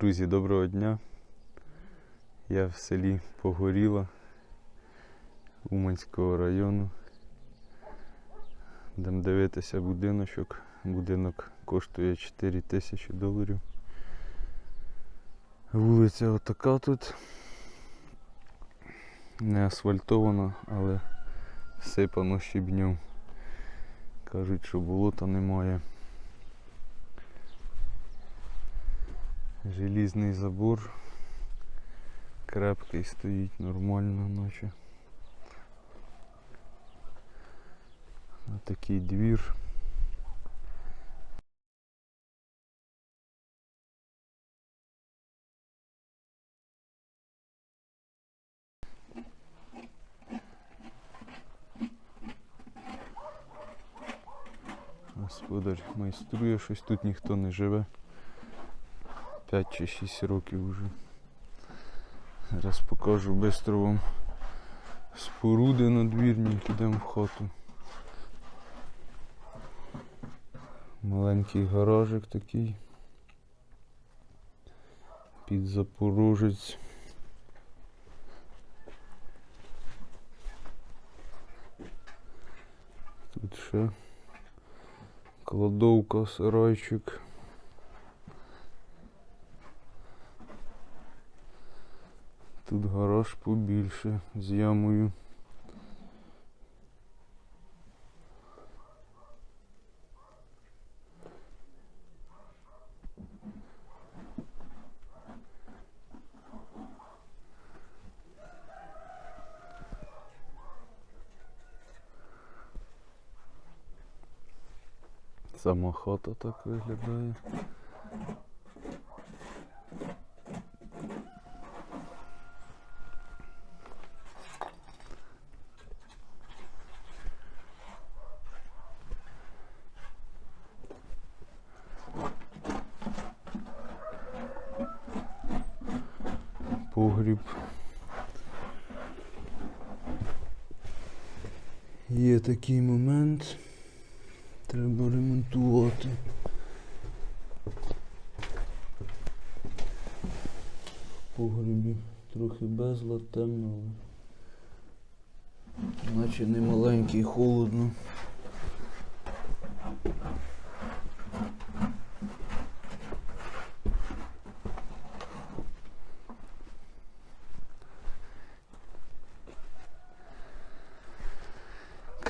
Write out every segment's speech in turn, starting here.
Друзі, доброго дня. Я в селі Погоріла Уманського району. Будемо дивитися будиночок. Будинок коштує 4 тисячі доларів. Вулиця отака тут. Не асфальтована, але всипано щебнем. Кажуть, що болота немає. Желізний забор. Крепкий стоїть нормально наче. Такий двір. Господар майструє, щось тут ніхто не живе. 5 чи 6 років вже. Зараз покажу бистро вам споруди надвірні, підемо в хату. Маленький гаражик такий. Під запорожець. Тут ще кладовка, сарайчик. Тут гараж побільше з ямою. Сама хата так виглядає. Погріб. Є такий момент. Треба ремонтувати. В погребі трохи безлад темно, але наче не маленький, холодно.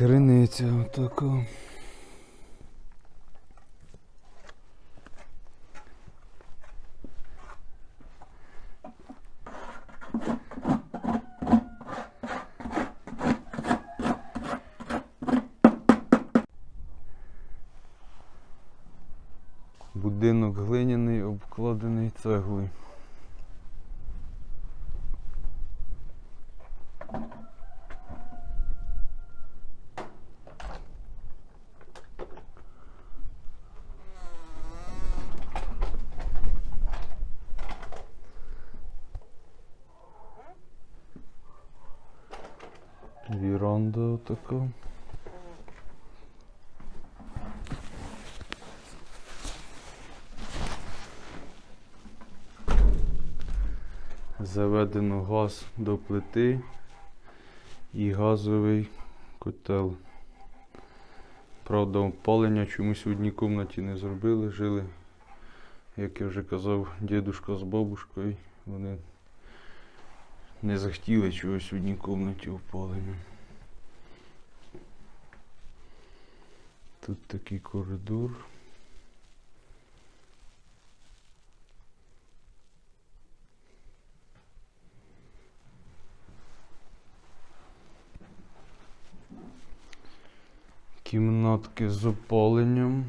Криниця отака. Будинок глиняний, обкладений цеглою. Віранда така. Заведено газ до плити і газовий котел. Правда, опалення чомусь в одній кімнаті не зробили, жили, як я вже казав, дідушка з бабушкою. Вони не захотіли чогось в одній кімнаті опалення. Тут такий коридор. Кімнатки з опаленням.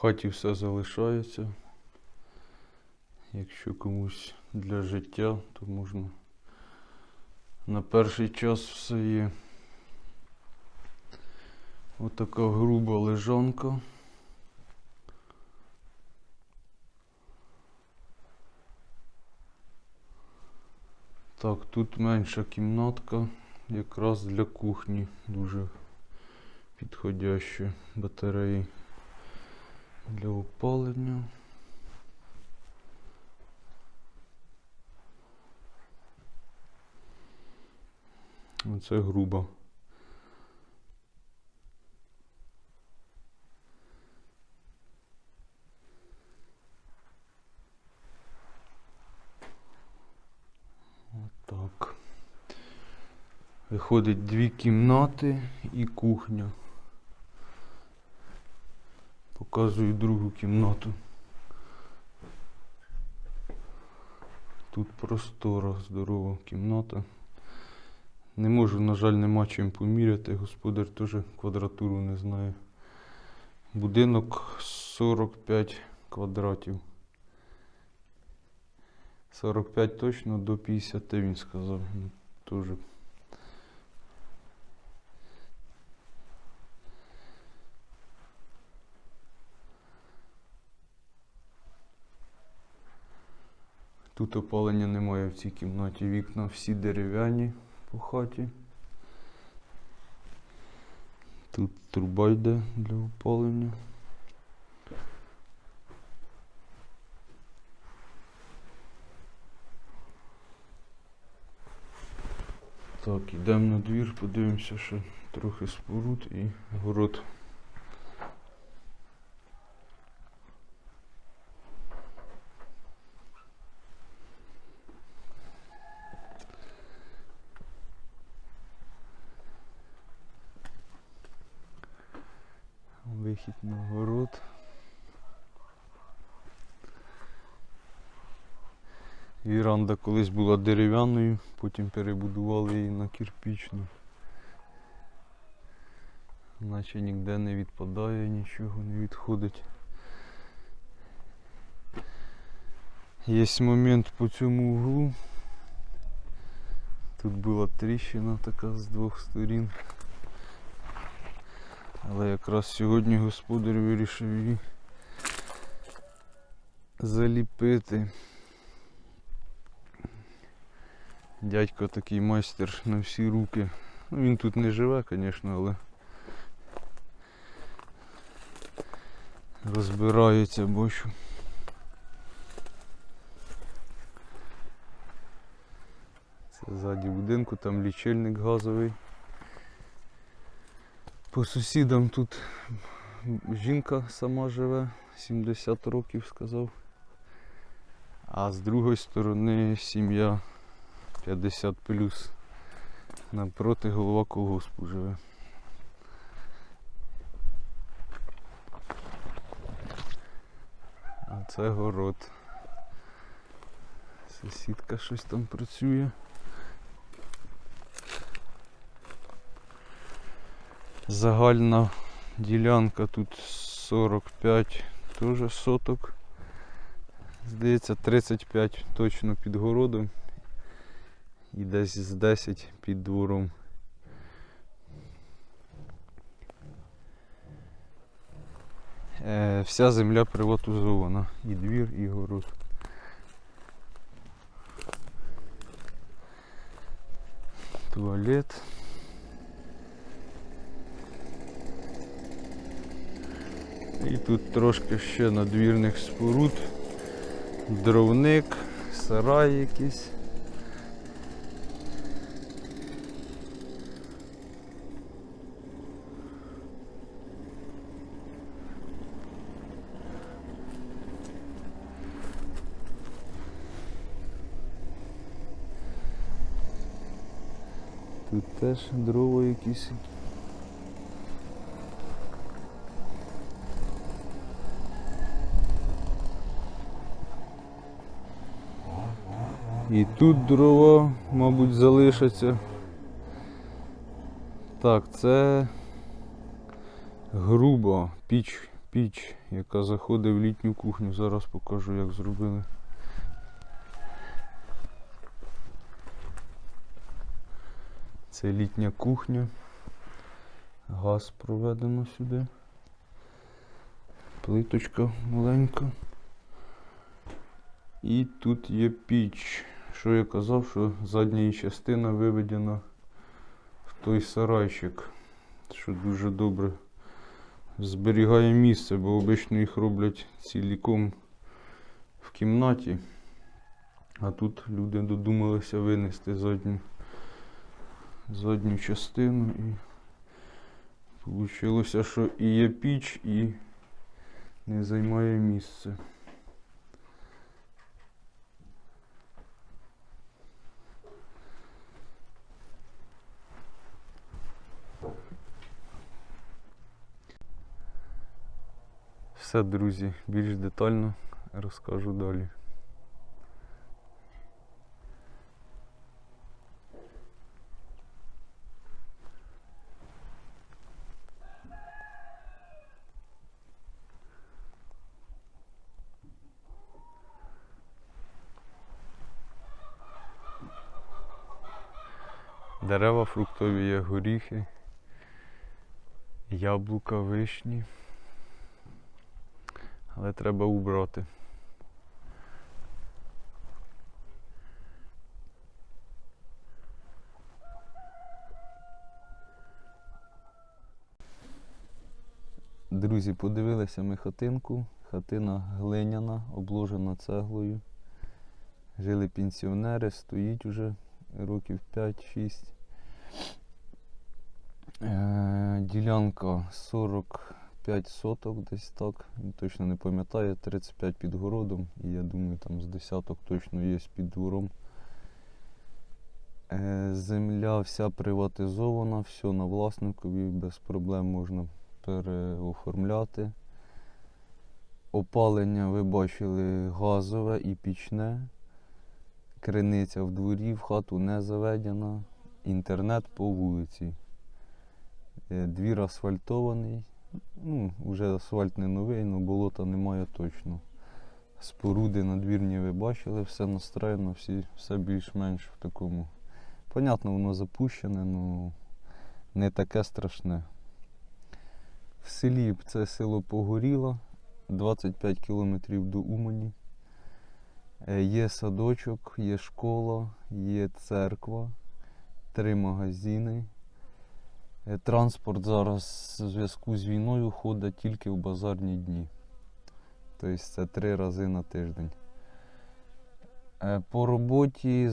Хаті все залишається. Якщо комусь для життя, то можна на перший час все є. Отака груба лежанка. Так, тут менша кімнатка, якраз для кухні дуже підходящі батареї для опалення. Оце грубо. Отак. Виходить дві кімнати і кухня. Показую другу кімнату. Тут простора, здорова кімната. Не можу, на жаль, нема чим поміряти. Господар теж квадратуру не знає. Будинок 45 квадратів. 45 точно до 50 він сказав. Ну, Тоже. Тут опалення немає в цій кімнаті. Вікна всі дерев'яні по хаті. Тут труба йде для опалення. Так, йдемо на двір, подивимося ще трохи споруд і город. Вихід на город. Віранда колись була дерев'яною, потім перебудували її на кирпічну. Наче ніде не відпадає, нічого не відходить. Є момент по цьому углу. Тут була тріщина така з двох сторін. Але якраз сьогодні господар вирішив її заліпити. Дядько такий майстер на всі руки. Ну, він тут не живе, звісно, але розбирається, бачу. Це ззаді будинку, там лічильник газовий. По сусідам тут жінка сама живе, 70 років сказав. А з другої сторони сім'я 50 плюс. Напроти голова колгоспу живе. А це город. Сусідка щось там працює. Загальна ділянка тут 45 теж соток. Здається, 35 точно під городом і десь з 10 під двором. Е, вся земля приватизована. І двір, і город. Туалет. І тут трошки ще надвірних споруд, дровник, сарай якийсь. Тут теж дрова якісь. І тут дрова, мабуть, залишаться. Так, це грубо піч, піч, яка заходить в літню кухню. Зараз покажу, як зробили. Це літня кухня. Газ проведено сюди. Плиточка маленька. І тут є піч, Що я казав, що задня частина виведена в той сарайчик, що дуже добре зберігає місце, бо обично їх роблять ціліком в кімнаті. А тут люди додумалися винести задню, задню частину і вийшло, що і є піч, і не займає місце. Все, друзі, більш детально розкажу далі. Дерева фруктові є горіхи, яблука, вишні але треба убрати. Друзі, подивилися ми хатинку. Хатина глиняна, обложена цеглою. Жили пенсіонери, стоїть уже років 5-6. Е, ділянка 40. 35 соток десь так, точно не пам'ятаю, 35 під городом, і я думаю, там з десяток точно є під двором. Е, земля вся приватизована, все на власникові, без проблем можна переоформляти. Опалення ви бачили газове і пічне. Криниця в дворі, в хату не заведена, інтернет по вулиці. Е, двір асфальтований. Ну, вже асфальт не новий, але болота немає точно. Споруди надвірні ви бачили, все настроєно, всі, все більш-менш в такому. Понятно, воно запущене, але не таке страшне. В селі це село Погоріло, 25 кілометрів до Умані. Е, Є садочок, є школа, є церква, три магазини. Е, Транспорт зараз в зв'язку з війною ходить тільки в базарні дні. Тобто це три рази на тиждень. Е, По роботі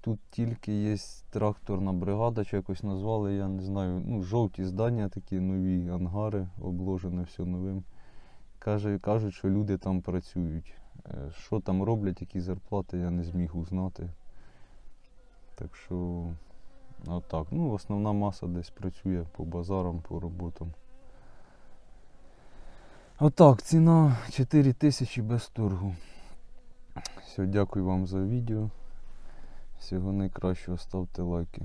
тут тільки є тракторна бригада, чи якось назвали, я не знаю. Ну, жовті здання такі нові ангари, обложене все новим. Каже, кажуть, що люди там працюють. Е, Що там роблять, які зарплати, я не зміг узнати. Так що, отак. Ну, основна маса десь працює по базарам, по роботам. Отак, ціна 4 тисячі без торгу. Все, дякую вам за відео. Всього найкращого, ставте лайки.